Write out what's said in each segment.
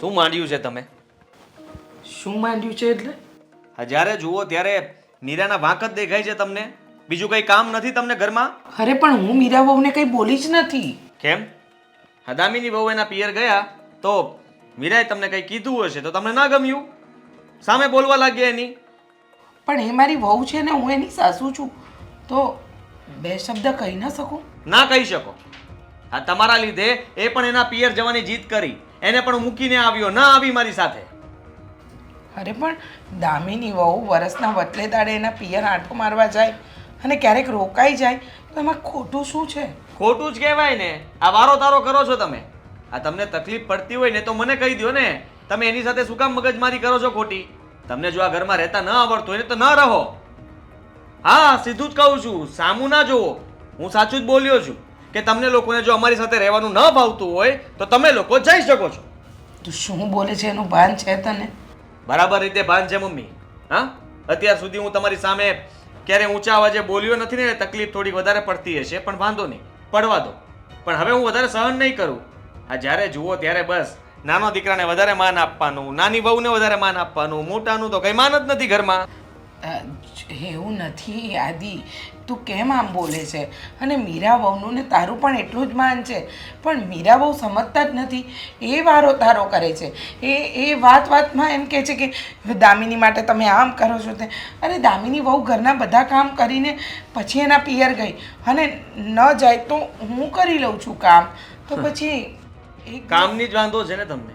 શું માંડ્યું છે તમે? શું માંડ્યું છે એટલે? હા જ્યારે જુઓ ત્યારે મીરાના વાંક જ દેખાય છે તમને. બીજું કંઈ કામ નથી તમને ઘરમાં? અરે પણ હું મીરા વહુને કંઈ બોલી જ નથી. કેમ? હદામીની દામિની બહુ એના પિયર ગયા તો મીરાએ તમને કંઈ કીધું હશે તો તમને ના ગમ્યું? સામે બોલવા લાગ્યા એની. પણ એ મારી વહુ છે ને હું એની સાસુ છું. તો બે શબ્દ કહી ન શકું? ના કહી શકો. આ તમારા લીધે એ પણ એના પિયર જવાની જીત કરી. એને પણ મૂકીને આવ્યો ના આવી મારી સાથે. અરે પણ દામિની વહુ વરસના વતલે દાડે એના પિયર આંટો મારવા જાય અને ક્યારેક રોકાઈ જાય તો એમાં ખોટું શું છે? ખોટું જ કહેવાય ને. આ વારો તારો કરો છો તમે. આ તમને તકલીફ પડતી હોય ને તો મને કહી દો ને. તમે એની સાથે શું કામ મગજમારી કરો છો ખોટી? તમને જો આ ઘરમાં રહેતા ન આવડતું હોય ને તો ન રહો. હા સીધું જ કહું છું. સામું ના જોવો હું સાચું જ બોલ્યો છું. કે તમને લોકોને જો અમારી સાથે રહેવાનું ન ભાવતું હોય તો તમે લોકો જઈ શકો છો. તું શું બોલે છે? એનું ભાન છે તને? બરાબર રીતે ભાન છે મમ્મી. હા? અત્યાર સુધી હું તમારી સામે ક્યારે ઊંચા અવાજે બોલ્યો નથી ને તકલીફ થોડી વધારે પડતી હશે પણ વાંધો નહીં. પડવા દો. પણ હવે હું વધારે સહન નહીં કરું. આ જ્યારે જુઓ ત્યારે બસ નાનો દીકરાને વધારે માન આપવાનું નાની બહુને વધારે માન આપવાનું મોટાનું તો કંઈ માન જ નથી ઘરમાં. એવું નથી આદિ. તું કેમ આમ બોલે છે? અને મીરા વહુનું ને તારું પણ એટલું જ માન છે. પણ મીરા વહુ સમજતા જ નથી. એ વારો તારો કરે છે. એ એ વાત વાતમાં એમ કહે છે કે દામિની માટે તમે આમ કરો છો તે. અરે દામિની વહુ ઘરના બધા કામ કરીને પછી એના પિયર ગઈ. અને ન જાય તો હું કરી લઉં છું કામ. તો પછી એ કામની જ વાંધો છે ને તમને?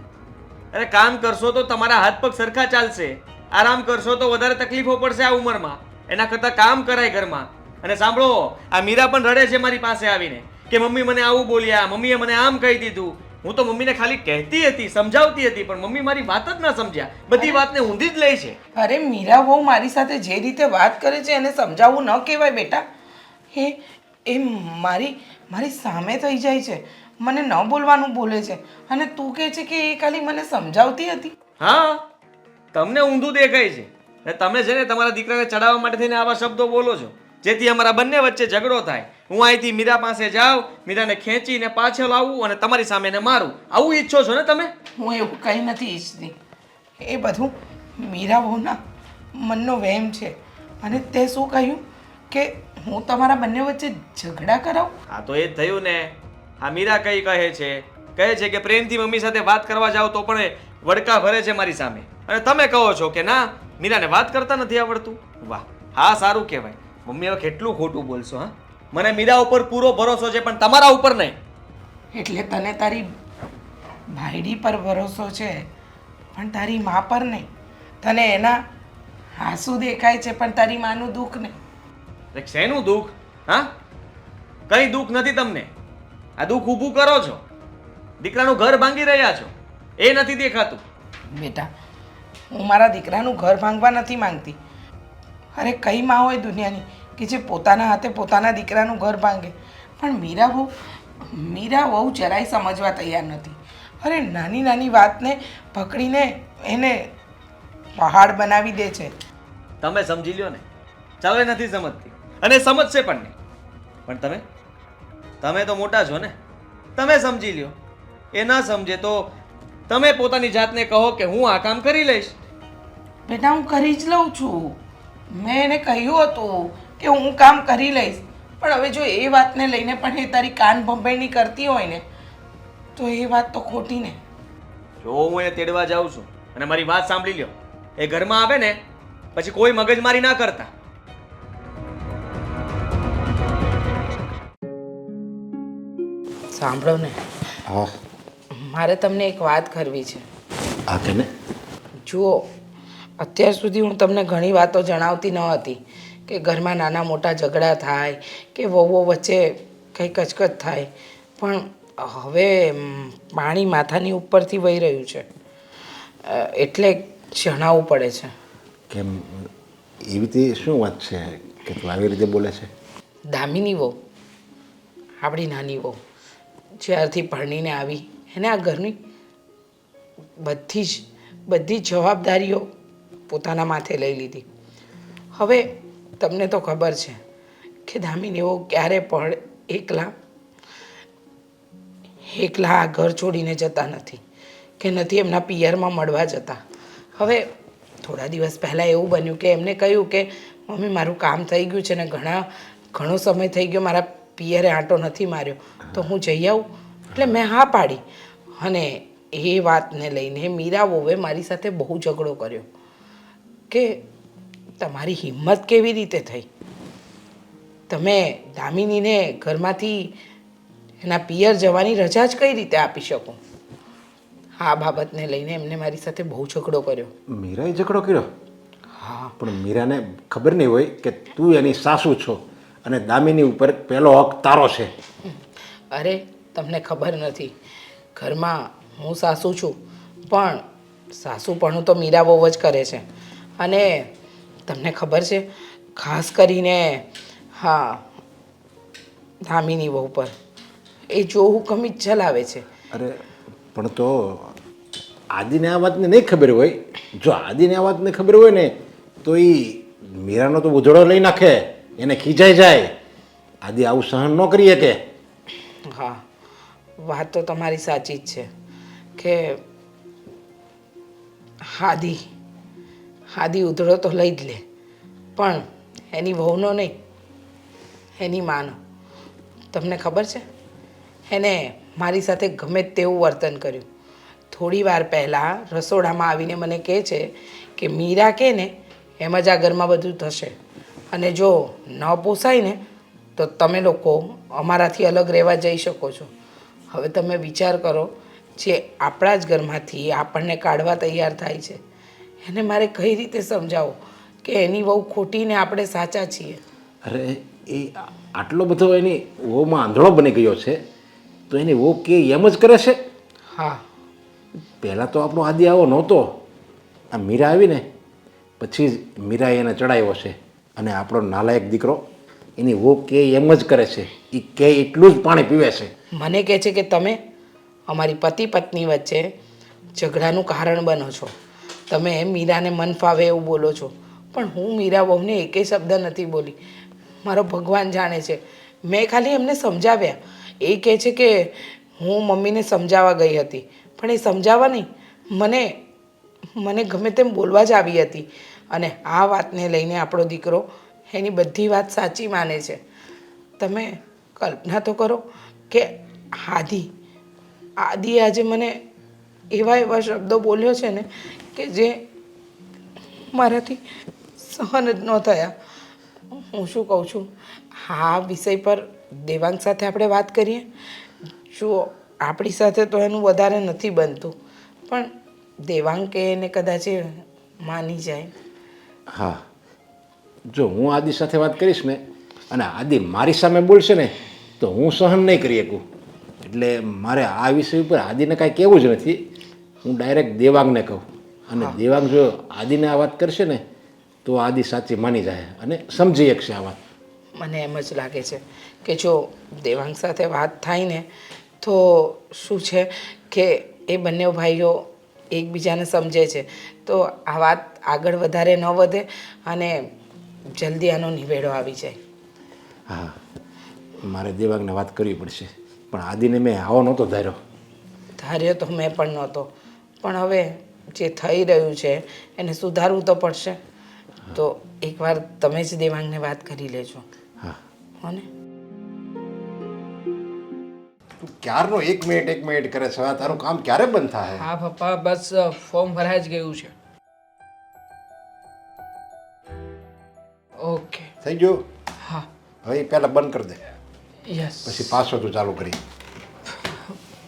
અરે કામ કરશો તો તમારા હાથ પગ સરખા ચાલશે. આરામ કરશો તો વધારે તકલીફો પડશે આ ઉંમરમાં. એના કરતાં કામ કરાય ઘરમાં. અને સાંભળો આ મીરા પણ રડે છે મારી પાસે આવીને કે મમ્મી મને આવું બોલ્યા મમ્મીએ મને આમ કહી દીધું. હું તો મમ્મીને ખાલી કહેતી હતી સમજાવતી હતી પણ મમ્મી મારી વાત જ ના સમજ્યા. બધી વાતને ઊંધી જ લે છે. અરે મીરા બહુ મારી સાથે જે રીતે વાત કરે છે એને સમજાવવું ન કહેવાય બેટા. હે એ મારી મારી સામે થઈ જાય છે. મને ન બોલવાનું બોલે છે. અને તું કહે છે કે એ ખાલી મને સમજાવતી હતી. હા તમને ઊંધું દેખાય છે. તમે છે ને તમારા દીકરાને ચડાવવા માટે થઈને આવા શબ્દો બોલો છો. જેથી અમારા બંને વચ્ચે ઝઘડો થાય. હું અહીંથી મીરા પાસે જાઉં મીરાને ખેંચીને પાછળ આવું અને તમારી સામે એને મારું. આવું ઈચ્છો છો ને તમે? હું એવું કંઈ નથી ઈચ્છતી. એ બધું મીરા બહુના મનનો વહેમ છે. અને તે શું કહ્યું? કે હું તમારા બંને વચ્ચે ઝઘડા કરાવું? હા તો એ જ થયું ને. આ મીરા કઈ કહે છે? કહે છે કે પ્રેમથી મમ્મી સાથે વાત કરવા જાઓ તો પણ વડકા ભરે છે મારી સામે. અને તમે કહો છો કે ના મીરાને વાત કરતા નથી આવડતું? વાહ હા સારું કહેવાય. મમ્મી હવે કેટલું ખોટું બોલશો હા? મને મીરા ઉપર પૂરો ભરોસો છે પણ તમારા ઉપર નહીં. એટલે તને તારી ભાઈડી પર ભરોસો છે પણ તારી મા પર નહીં. તને એના હાસુ દેખાય છે પણ તારી માનું દુઃખ નહીં. શેનું દુઃખ હા? કઈ દુઃખ નથી તમને? આ દુઃખ ઊભું કરો છો. દીકરાનું ઘર ભાંગી રહ્યા છો. એ નથી દેખાતું. બેટા હું મારા દીકરાનું ઘર ભાંગવા નથી માંગતી. અરે કઈ માં હોય દુનિયાની? કે જે પોતાના હાથે પોતાના દીકરાનું ઘર ભાંગે. પણ મીરા બહુ મીરા બહુ જરાય સમજવા તૈયાર નથી. અરે નાની નાની વાતને પકડીને એને પહાડ બનાવી દે છે. તમે સમજી લ્યો ને. ચાલે નથી સમજતી. અને સમજશે પણ નહીં. પણ તમે તમે તો મોટા છો ને. તમે સમજી લ્યો. એ ના સમજે તો તમે પોતાની જાતને કહો કે હું આ કામ કરી લઈશ. બેટા હું કરી જ લઉં છું. મેં એને કહ્યું હતું કે હું કામ કરી લઈશ. પણ હવે જો એ વાતને લઈને પણ એ તારી કાન ભંભેણી કરતી હોય ને તો એ વાત તો ખોટી ને. જો હું એને તેડવા જાઉં છું અને મારી વાત સાંભળી લ્યો. એ ઘરમાં આવે ને પછી કોઈ મગજમારી ના કરતા. સાંભળો ને. હા. મારે તમને એક વાત કરવી છે. આ કે ને જુઓ અત્યાર સુધી હું તમને ઘણી વાતો જણાવતી ન હતી કે ઘરમાં નાના મોટા ઝઘડા થાય કે વહુઓ વચ્ચે કંઈ કચકચ થાય. પણ હવે પાણી માથાની ઉપરથી વહી રહ્યું છે. એટલે જણાવવું પડે છે. કેમ? એવી રીતે શું વાત છે કે તું આવી રીતે બોલે છે? દામિની વહુ આપણી નાની વહુ જ્યારથી પરણીને આવી એને આ ઘરની બધી જ બધી જ જવાબદારીઓ પોતાના માથે લઈ લીધી. હવે તમને તો ખબર છે કે દામિની એવો ક્યારે પણ એકલા એકલા આ ઘર છોડીને જતા નથી કે નથી એમના પિયરમાં મળવા જતા. હવે થોડા દિવસ પહેલાં એવું બન્યું કે એમને કહ્યું કે, મમ્મી, મારું કામ થઈ ગયું છે ને ઘણા, ઘણો સમય થઈ ગયો, મારા પિયરે આંટો નથી માર્યો. તો હું જઈ આવું. એટલે મેં હા પાડી. અને એ વાતને લઈને મીરા વોવે મારી સાથે બહુ ઝઘડો કર્યો કે તમારી હિંમત કેવી રીતે થઈ? તમે દામિનીને ઘરમાંથી એના પિયર જવાની રજા જ કઈ રીતે આપી શકો? આ બાબતને લઈને એમને મારી સાથે બહુ ઝઘડો કર્યો. મીરાએ ઝઘડો કર્યો? હા. પણ મીરાને ખબર નહીં હોય કે તું એની સાસુ છો અને દામિની ઉપર પહેલો હક તારો છે. અરે તમને ખબર નથી. ઘરમાં હું સાસુ છું પણ સાસુ પણ તો મીરા બહુ જ કરે છે. અને તમને ખબર છે? ખાસ કરીને હા ધામીની વહુ પર. એ જો હુકમ જ ચલાવે છે. અરે પણ તો આદિને આ વાતને નહીં ખબર હોય. જો આદિને આ વાતને ખબર હોય ને તો એ મીરાનો તો ઉજળો લઈ નાખે. એને ખીજાઈ જાય. આદિ આવું સહન ન કરી શકે. હા વાત તો તમારી સાચી જ છે. કે હાદી હાદી ઉધળો તો લઈ જ લે. પણ એની વહુનો નહીં, એની માનો. તમને ખબર છે? એને મારી સાથે ગમે તેવું વર્તન કર્યું. થોડી વાર પહેલાં રસોડામાં આવીને મને કહે છે કે, મીરા કહે ને, એમ જ આ ઘરમાં બધું થશે. અને જો ન પોસાય ને, તો તમે લોકો અમારાથી અલગ રહેવા જઈ શકો છો. હવે તમે વિચાર કરો, જે આપણા જ ઘરમાંથી આપણને કાઢવા તૈયાર થાય છે. એને મારે કઈ રીતે સમજાવો કે એની વહુ ખોટીને આપણે સાચા છીએ? અરે એ આટલો બધો એની વહુમાં આંધળો બની ગયો છે તો એની વહુ કે એમ જ કરે છે? હા. પહેલાં તો આપણો આદિ આવો નહોતો. આ મીરા આવીને પછી જ મીરાએ એને ચડાવ્યો છે. અને આપણો નાલાયક દીકરો એની વહુ કે એમ જ કરે છે. એ કે એટલું જ પાણી પીવે છે. મને કહે છે કે તમે અમારી પતિ પત્ની વચ્ચે ઝઘડાનું કારણ બનો છો. તમે મીરાને મન ફાવે એવું બોલો છો. પણ હું મીરા બહુને એકેય શબ્દ નથી બોલી. મારો ભગવાન જાણે છે. મેં ખાલી એમને સમજાવ્યા. એ કહે છે કે હું મમ્મીને સમજાવવા ગઈ હતી. પણ એ સમજાવવા નહીં. મને મને ગમે તેમ બોલવા જ આવી હતી. અને આ વાતને લઈને આપણો દીકરો એની બધી વાત સાચી માને છે. તમે કલ્પના તો કરો કે આદિ આદિ આજે મને એવા એવા શબ્દો બોલ્યો છે ને કે જે મારાથી સહન જ ન થયા. હું શું કહું છું? આ વિષય પર દેવાંગ સાથે આપણે વાત કરીએ. જુઓ, આપણી સાથે તો એનું વધારે નથી બનતું, પણ દેવાંગ કે એને કદાચ માની જાય. હા. જો હું આદિ સાથે વાત કરીશ ને, અને આદિ મારી સામે બોલશે ને, તો હું સહન નહીં કરી શકું. એટલે મારે આ વિષય ઉપર આદિને કાંઈ કહેવું જ નથી. હું ડાયરેક્ટ દેવાંગને કહું. અને દેવાંગ જો આદિને આ વાત કરશે ને તો આદિ સાચી માની જાય અને સમજી શકશે આ વાત. મને એમ જ લાગે છે કે જો દેવાંગ સાથે વાત થાય ને તો શું છે કે એ બંને ભાઈઓ એકબીજાને સમજે છે. તો આ વાત આગળ વધારે ન વધે અને જલ્દી આનો નિવેડો આવી જાય. હા મારે દેવાંગને વાત કરવી પડશે પણ આદિને મેં આવો નહોતો ધાર્યો. ધાર્યો તો મેં પણ નહોતો. પણ હવે જે થઈ રહ્યું છે એને સુધારવું તો પડશે. તો એકવાર તમે જ દેવાંગને વાત કરી લેજો. હા. હોને? તું ક્યારનો એક મિનિટ એક મિનિટ કરે છે? તારું કામ ક્યારે બંધ થાય? હા પપ્પા બસ ફોર્મ ભરાઈ જ ગયું છે. ઓકે. થઈ ગયું? હા. હવે પહેલાં બંધ કરી દે. યસ. પછી પાછો તું ચાલુ કરી.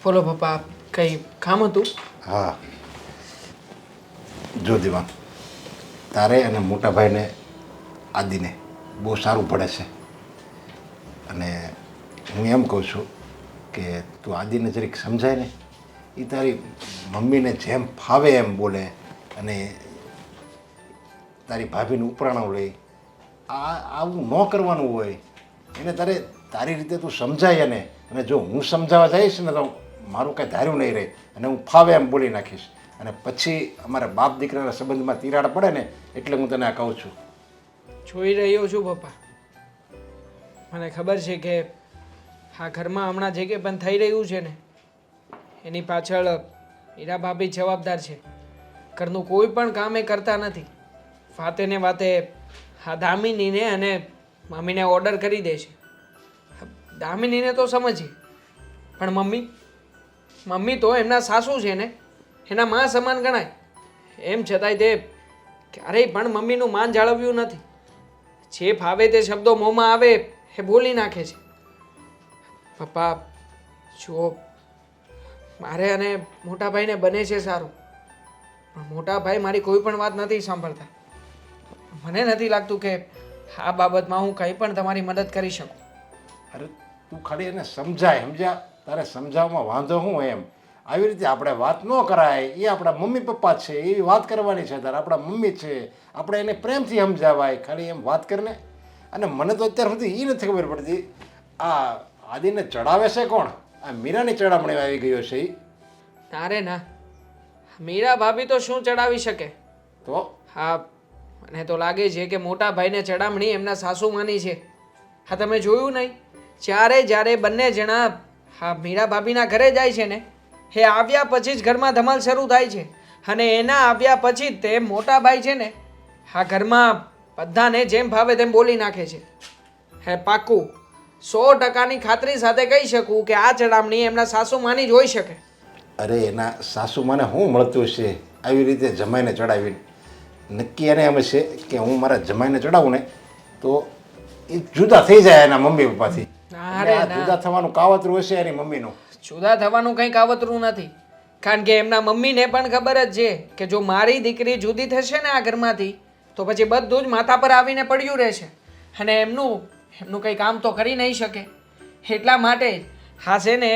બોલો પપ્પા કંઈ કામ હતું? હા. જો દેવાંગ, તારે અને મોટા ભાઈને, આદિને બહુ સારું પડે છે. અને હું એમ કહું છું કે તું આદિને જરીક સમજાય ને એ તારી મમ્મીને જેમ ફાવે એમ બોલે અને તારી ભાભીનું ઉપરાણું લઈ, આ આવું ન કરવાનું હોય, એને તારે તારી રીતે તું સમજાય એને. અને જો હું સમજાવવા જઈશ ને તો મારું કાંઈ ધાર્યું નહીં રહે અને હું ફાવે એમ બોલી નાખીશ. અને પછી અમારા બાપ દીકરાના સંબંધમાં તિરાડ પડે ને એટલે હું તને આ કહું છું. જોઈ રહ્યો છું પપ્પા. મને ખબર છે કે આ ઘરમાં હમણાં જે કંઈ પણ થઈ રહ્યું છે ને, એની પાછળ હીરા ભાભી જવાબદાર છે. ઘરનું કોઈ પણ કામ એ કરતા નથી. વાતે ને વાતે હા દામિનીને અને મમ્મીને ઓર્ડર કરી દે છે. દામિનીને તો સમજીએ. પણ મમ્મી મમ્મી તો એમના સાસુ છે ને? એના માં સમાન ગણાય. એમ છતાંય તે ક્યારેય પણ મમ્મીનું માન જાળવ્યું નથી. જે ફાવે તે શબ્દો મોંમાં આવે એ બોલી નાખે છે. પપ્પા, જુઓ, મારે અને મોટા ભાઈને બને છે સારું. પણ મોટા ભાઈ મારી કોઈ પણ વાત નથી સાંભળતા. મને નથી લાગતું કે આ બાબતમાં હું કંઈ પણ તમારી મદદ કરી શકું. અરે, તું ખાલી એને સમજાય, સમજ્યા? તારે સમજાવવામાં વાંધો હું એમ? આવી રીતે આપણે વાત ન કરાય એ આપણા મમ્મી પપ્પા છે એવી વાત કરવાની છે તારા આપણા મમ્મી છે. આપણે એને પ્રેમથી સમજાવાય ખાલી એમ વાત કરીને. અને મને તો અત્યાર સુધી એ નથી ખબર પડતી આ આદિને ચડાવે છે કોણ? આ મીરાની ચડામણી આવી ગયો છે તારે ના. મીરા ભાભી તો શું ચડાવી શકે? તો? હા મને તો લાગે છે કે મોટા ભાઈને ચડામણી એમના સાસુમાની છે. હા તમે જોયું નહીં? જ્યારે જ્યારે બંને જણા હા મીરા ભાભીના ઘરે જાય છે ને એ આવ્યા પછી જ ઘરમાં ધમાલ શરૂ થાય છે. અને એના આવ્યા પછી જ તે મોટા ભાઈ છે ને હા ઘરમાં બધાને જેમ ભાવે તેમ બોલી નાખે છે. હે પાક્કું સો ટકાની ખાતરી સાથે કહી શકું કે આ ચડામણી એમના સાસુમાની જ હોઈ શકે. અરે, એના સાસુમાને શું મળતું છે આવી રીતે જમાઈને ચડાવીને. નક્કી એને એમ છે કે હું મારા જમાઈને ચડાવું ને, તો એ જુદા થઈ જાય એના મમ્મી પપ્પાથી. ના અને રે ના. જુદા થવાનું કાવતરું હશે એની મમ્મીનું. જુદા થવાનું કંઈ કાવતરું નથી. કારણ કે એમના મમ્મીને પણ ખબર જ છે કે જો મારી દીકરી જુદી થશે ને આ ઘરમાંથી તો પછી બધું જ માથા પર આવીને પડ્યું રહેશે. અને એમનું એમનું કંઈ કામ તો કરી નહીં શકે. એટલા માટે જ હા છે ને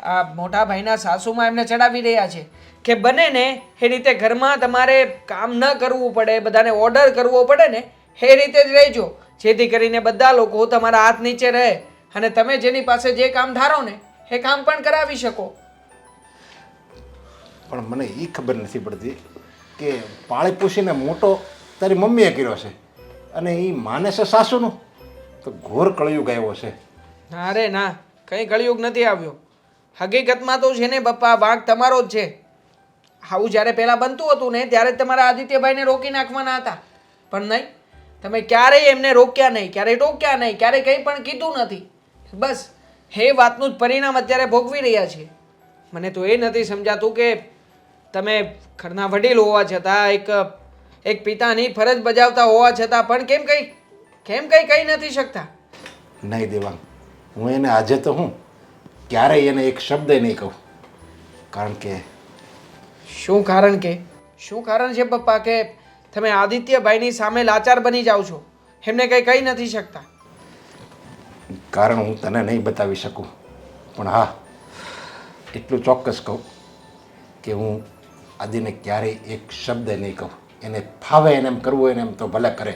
આ મોટા ભાઈના સાસુમાં એમને ચડાવી રહ્યા છે કે બને ને એ રીતે ઘરમાં તમારે કામ ન કરવું પડે બધાને ઓર્ડર કરવો પડે ને એ રીતે જ રહેજો. જેથી કરીને બધા લોકો તમારા હાથ નીચે રહે. અને તમે જેની પાસે જે કામ ધારો ને એ કામ પણ કરાવી શકો. પણ મને એ ખબર નથી પડતી કે પાળી પૂછીને મોટો તારી મમ્મીએ કર્યો છે અને એ માને છે સાસુનું? તો ઘોર કળિયુગ આવ્યો છે. ના રે ના. કંઈ કળિયુગ નથી આવ્યો. હકીકતમાં તો છે ને બપ્પા વાંક તમારો જ છે. આવું જ્યારે પહેલાં બનતું હતું ને ત્યારે તમારા આદિત્યભાઈને રોકી નાખવાના હતા. પણ નહીં તમે ક્યારેય એમને રોક્યા નહીં ક્યારેય ટોક્યા નહીં ક્યારેય કંઈ પણ કીધું નથી. બસ હે વાતનું જ પરિણામ અત્યારે ભોગવી રહ્યા છીએ. મને તો એ નથી સમજાતું કે તમે ઘરના વડીલ હોવા છતાં એક એક પિતાની ફરજ બજાવતા હોવા છતાં પણ કેમ કંઈ કેમ કંઈ કહી નથી શકતા? નહીં દેવાંગ હું એને આજે તો હું ક્યારેય એને એક શબ્દ નહીં કહું. કારણ કે શું કારણ કે? શું કારણ છે પપ્પા કે તમે આદિત્યભાઈની સામે લાચાર બની જાઓ છો? એમને કંઈ કહી નથી શકતા. કારણ હું તને નહીં બતાવી શકું. પણ હા એટલું ચોક્કસ કહું કે હું આદિને ક્યારેય એક શબ્દ નહીં કહું. એને ફાવે એને એમ કરવું હોય એને એમ તો ભલે કરે.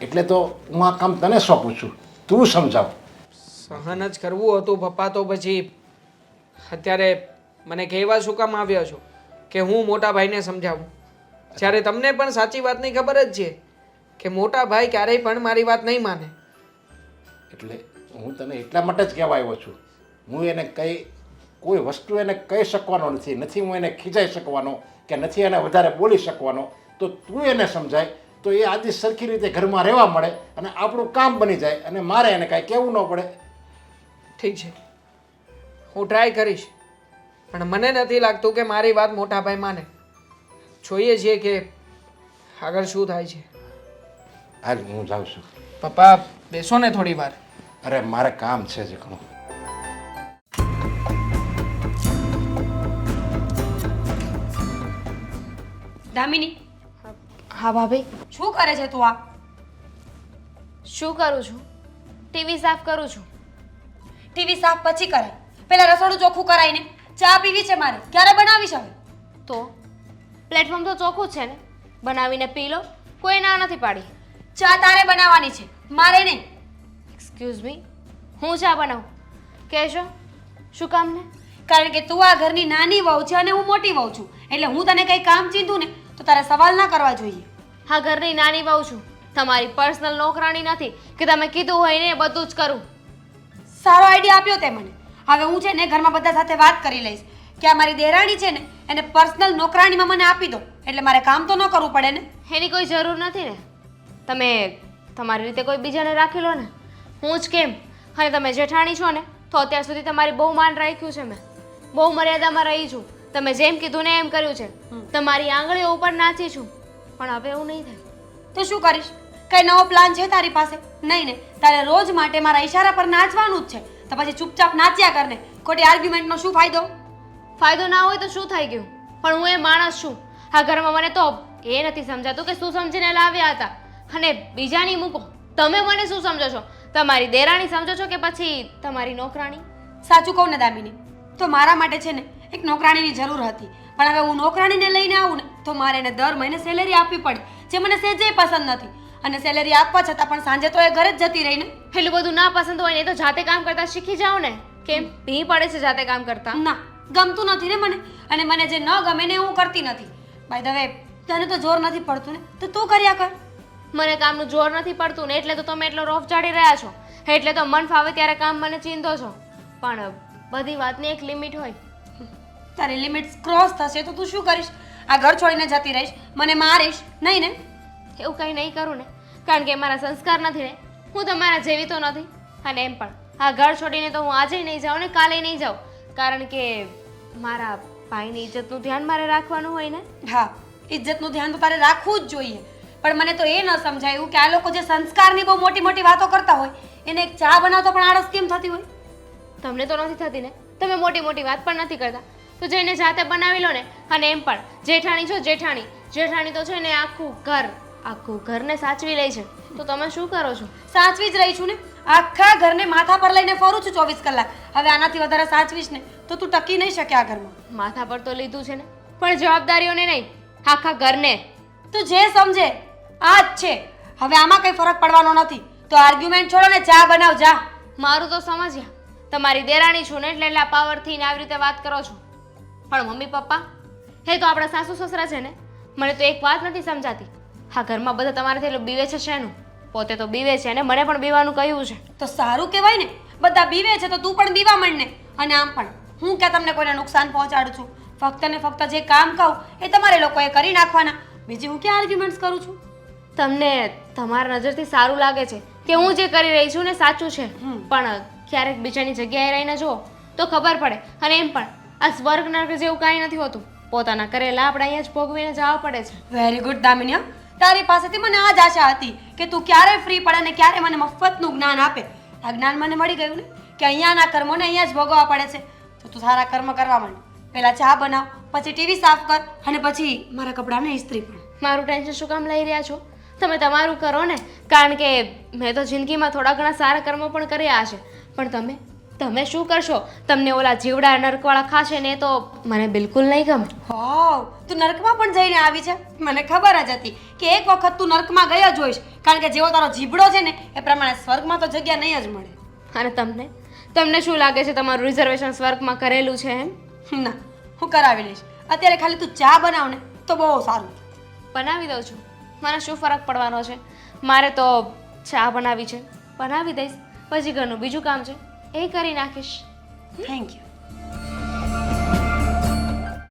એટલે તો હું આ કામ તને સોંપું છું. તું સમજાવ. સહન જ કરવું હતું પપ્પા તો પછી અત્યારે મને કહેવા શું કામ આવ્યા છો? કે હું મોટા ભાઈને સમજાવું. જ્યારે તમને પણ સાચી વાતની ખબર જ છે કે મોટા ભાઈ ક્યારેય પણ મારી વાત નહીં માને. એટલે હું તને એટલા માટે જ કહેવા આવ્યો છું. હું એને કંઈ કોઈ વસ્તુ એને કહી શકવાનો નથી નથી હું એને ખીજાઈ શકવાનો કે નથી એને વધારે બોલી શકવાનો તો તું એને સમજાય તો એ આદિ સરખી રીતે ઘરમાં રહેવા મળે અને આપણું કામ બની જાય અને મારે એને કાંઈ કહેવું ન પડે. ઠીક છે. હું ટ્રાય કરીશ. પણ મને નથી લાગતું કે મારી વાત મોટા ભાઈ માને. જોઈએ છીએ કે આગળ શું થાય છે. હાલ હું જાઉં છું. પપ્પા બેસો ને થોડી વાર. અરે મારે કામ છે જ ઘણું દામિની. હા ભાભી. શું કરે છે તું આ? શું કરું છું? ટીવી સાફ કરું છું. ટીવી સાફ પછી કરાય પેલા રસોડું ચોખ્ખું કરાય ને. ચા પીવી છે મારે. ક્યારે બનાવીશ હવે? તો? પ્લેટફોર્મ તો ચોખ્ખું છે ને. બનાવીને પી લો. કોઈ ના નથી પાડી. ચા તારે બનાવવાની છે. મારે નહીં. એક્સક્યુઝ મી હું ચા બનાવું? કહેશો? શું કામ ને? કારણ કે તું આ ઘરની નાની વહુ છે અને હું મોટી વહુ છું. એટલે હું તને કંઈ કામ ચીંધું ને તો તારે સવાલ ના કરવા જોઈએ. હા ઘરની નાની વહુ છું. તમારી પર્સનલ નોકરાણી નથી કે તમે કીધું હોય ને બધું જ કરું. સારો આઈડિયા આપ્યો તે મને. હવે હું છે ને ઘરમાં બધા સાથે વાત કરી લઈશ. કે આ મારી દેરાણી છે ને એને પર્સનલ નોકરાણીમાં મને આપી દો. એટલે મારે કામ તો ન કરવું પડે ને. એની કોઈ જરૂર નથી ને. તમે તમારી રીતે કોઈ બીજાને રાખી લો ને? હું જ કેમ? અને તમે જેઠાણી છો ને તો અત્યાર સુધી તમારી બહુ માન રાખ્યું છે મેં. બહુ મર્યાદામાં રહી છું. તમે જેમ કીધું ને એમ કર્યું છે. તમારી આંગળીઓ ઉપર નાચી છું. પણ હવે એવું નહીં થાય. તો શું કરીશ? કઈ નવો પ્લાન છે તારી પાસે? નહીં ને તારે રોજ માટે મારા ઈશારા પર નાચવાનું જ છે. તો પછી ચૂપચાપ નાચ્યા કરને ખોટી આર્ગ્યુમેન્ટનો શું ફાયદો? ફાયદો ના હોય તો શું થઈ ગયું? પણ હું એ માણસ છું. આ ઘરમાં મને તો એ નથી સમજાતું કે શું સમજીને લાવ્યા હતા. અને બીજાની મૂકો. તમે મને શું સમજો છો? તમારી દેરાણી સમજો છો કે પછી તમારી નોકરાણી? સાચું કહું ને દામિની તો મારા માટે છે ને એક નોકરાણીની જરૂર હતી. પણ હવે હું નોકરાણીને લઈને આવું ને તો મારે એને દર મહિને સેલેરી આપવી પડે જે મને સહેજે પસંદ નથી. અને સેલેરી આપવા છતાં પણ સાંજે તો એ ઘરે જ જતી રહી ને. એટલું બધું ના પસંદ હોય ને તો જાતે કામ કરતા શીખી જાઓ ને. કેમ? ભી પડે છે જાતે કામ કરતા. ના ગમતું નથી ને મને. અને મને જે ન ગમે ને હું કરતી નથી. બાય ધ વે તને તો જોર નથી પડતું ને? તો તું કર્યા કર. મને કામનું જોર નથી પડતું ને એટલે તો તમે એટલો રોફ ચાડી રહ્યા છો. એટલે તો મન ફાવે ત્યારે કામ મને ચીંધો છો. પણ બધી વાતની એક લિમિટ હોય. તારી લિમિટ ક્રોસ થશે તો તું શું કરીશ? આ ઘર છોડીને જતી રહીશ મને મારીશ નહીં ને? એવું કંઈ નહીં કરું ને કારણ કે મારા સંસ્કાર નથી ને હું તમારા જેવી તો નથી. અને એમ પણ આ ઘર છોડીને તો હું આજે નહીં જાઉં ને કાલે નહીં જાઉં. કારણ કે મારા ભાઈની ઇજ્જતનું ધ્યાન મારે રાખવાનું હોય ને. હા ઇજ્જતનું ધ્યાન તો તારે રાખવું જ જોઈએ. પણ મને તો એ ન સમજાયું કે આ લોકો જે સંસ્કારની બહુ મોટી મોટી વાતો કરતા હોય એને એક ચા બનાવતો પણ આળસ કેમ થતી હોય? તમને તો નથી થતી ને? તમે મોટી મોટી વાત પણ નથી કરતા. તો જઈને જાતે બનાવી લો ને અને એમ પણ જેઠાણી છો જેઠાણી જેઠાણી તો છે ને આખું ઘર આખું ઘરને સાચવી લે છે. તો તમે શું કરો છો? સાચવી જ રહી છું ને. આખા ઘરને માથા પર લઈને ફરું છું ચોવીસ કલાક. હવે આનાથી વધારે સાચવીશ ને તો તું ટકી નહીં શકે આ ઘરમાં. માથા પર તો લીધું છે ને. પણ જવાબદારીઓને નહીં આખા ઘરને. તું જે સમજે આ જ છે. હવે આમાં કંઈ ફરક પડવાનો નથી. તો આર્ગ્યુમેન્ટ છોડો ને ચા બનાવ જા. મારું તો સમજ્યા. તમારી દેરાણી છું ને એટલે એટલા પાવરથી ને આવી રીતે વાત કરો છો. પણ મમ્મી પપ્પા હે તો આપણા સાસુ સસરા છે ને મને તો એક વાત નથી સમજાતી. હા ઘરમાં બધા તમારાથી એટલું બીવે છે શેનું? પોતે તો બીવે છે અને મને પણ બીવાનું કહ્યું છે. તો સારું કહેવાય ને બધા બીવે છે તો તું પણ બીવા મળને અને આમ પણ હું કે તમને કોઈને નુકસાન પહોંચાડું છું? ફક્ત ને ફક્ત જે કામ કહું એ તમારે લોકોએ કરી નાખવાના. બીજી હું ક્યાં આર્ગ્યુમેન્ટ્સ કરું છું? તમને તમારા નજરથી સારું લાગે છે કે હું જે કરી રહી છું ને સાચું છે. હમ. પણ ક્યારેક બીજાની જગ્યાએ રહીને જુઓ તો ખબર પડે. અને એમ પણ આ સ્વર્ગ નર્ક જેવું કાંઈ નથી હોતું. પોતાના કરેલા આપણે અહીંયા જ ભોગવીને જવા પડે છે. વેરી ગુડ દામિનિયા તારી પાસેથી મને આ જ આશા હતી કે તું ક્યારે ફ્રી પડે ને ક્યારે મને મફતનું જ્ઞાન આપે. આ જ્ઞાન મને મળી ગયું ને કે અહીંયાના કર્મોને અહીંયા જ ભોગવવા પડે છે. તો તું સારા કર્મ કરવા માંડ. પહેલાં ચા બનાવ પછી ટીવી સાફ કર અને પછી મારા કપડાને ઇસ્ત્રી પણ. મારું ટેન્શન શું કામ લઈ રહ્યા છો? તમે તમારું કરો ને. કારણ કે મેં તો જિંદગીમાં થોડા ઘણા સારા કર્મો પણ કર્યા છે. પણ તમે તમે શું કરશો? તમને ઓલા જીવડા નર્કવાળા ખાશે ને તો મને બિલકુલ નહીં ગમે. હોવ તું નર્કમાં પણ જઈને આવી છે? મને ખબર જ હતી કે એક વખત તું નર્કમાં ગયો જ હોઈશ. કારણ કે જેવો તારો જીબડો છે ને એ પ્રમાણે સ્વર્ગમાં તો જગ્યા નહીં જ મળે. અને તમને? તમને શું લાગે છે તમારું રિઝર્વેશન સ્વર્ગમાં કરેલું છે એમ? ના હું કરાવી લઈશ. અત્યારે ખાલી તું ચા બનાવ ને તો બહુ સારું. બનાવી દઉં છું. મને શું ફરક પડવાનો છે? મારે તો ચા બનાવી છે. બનાવી દઈશ. પછી ઘરનું બીજું કામ છે. એ કરી નાખીશ. Thank you